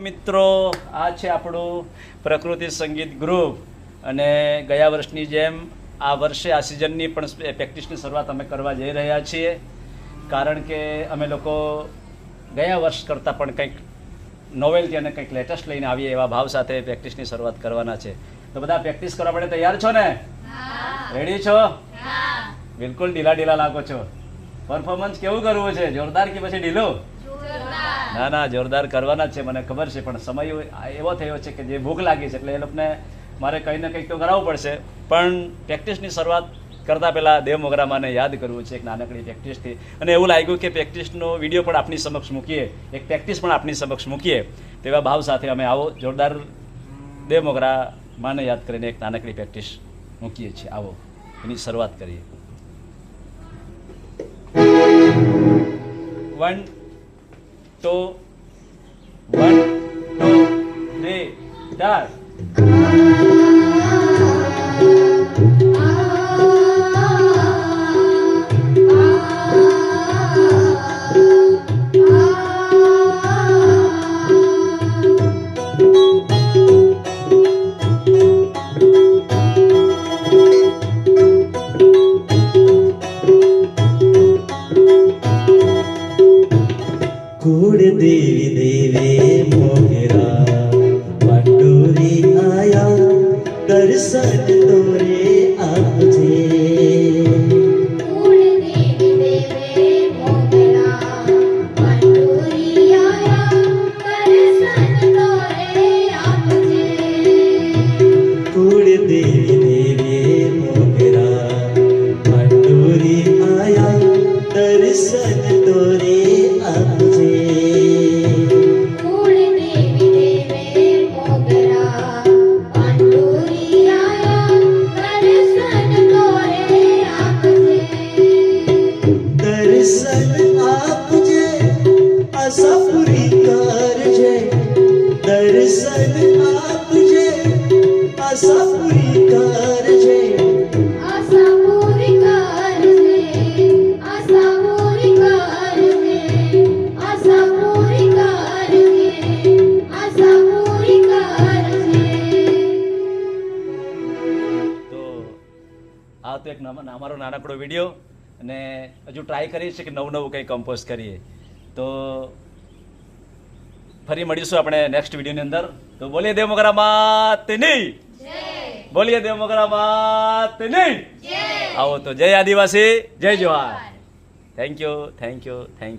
મિત્રો આ છે આપણું પ્રકૃતિ સંગીત ગ્રુપ અને ગયા વર્ષની જેમ આ વર્ષે આ સિઝનની પણ પ્રેક્ટિસની શરૂઆત અમે કરવા જઈ રહ્યા છીએ. કારણ કે અમે લોકો ગયા વર્ષ કરતાં પણ કંઈક નોવેલ્ટી અને કંઈક લેટેસ્ટ લઈને આવીએ એવા ભાવ સાથે પ્રેક્ટિસની શરૂઆત કરવાના છે. તો બધા પ્રેક્ટિસ કરવા માટે તૈયાર છો ને? રેડી છો? બિલકુલ ઢીલા ઢીલા લાગો છો. પરફોર્મન્સ કેવું કરવું છે? જોરદાર કે પછી ઢીલું? ના ના જોરદાર કરવાના છે, મને ખબર છે, પણ સમય એવો થયો છે કે જે ભૂખ લાગી છે, એટલે એ લોકોને મારે કંઈ ને કંઈક તો કરાવવું પડશે. પણ પ્રેક્ટિસની શરૂઆત કરતાં પહેલાં દેવ મોગરામાને યાદ કરવું છે, એક નાનકડી પ્રેક્ટિસથી. અને એવું લાગ્યું કે પ્રેક્ટિસનો વીડિયો પણ આપણી સમક્ષ મૂકીએ, એક પ્રેક્ટિસ પણ આપણી સમક્ષ મૂકીએ, તેવા ભાવ સાથે અમે આવો જોરદાર દેવ મોગરા માને યાદ કરીને એક નાનકડી પ્રેક્ટિસ મૂકીએ છીએ. આવો, એની શરૂઆત કરીએ. One two one two three start દેવી દેવે મોગરા પટોરી આયા દર્શન તોરે પૂરી કરજે દર્શન આપજે આશા પૂરી કરજે આશા પૂરી કરજે આશા પૂરી કરજે આશા પૂરી કરજે આશા પૂરી કરજે તો આ તો એક અમારો નાનકડો વીડિયો અને હજુ ટ્રાય કરીએ છીએ કે નવું નવું કંઈ કમ્પોઝ કરીએ. તો ફરી મળીશું આપણે નેક્સ્ટ વિડીયોની અંદર. તો બોલીએ દેવ મોગરા માતની. બોલીએ દેવ મોગરા માતની. આવો તો જય આદિવાસી. જય Jawahar. Thank you thank you thank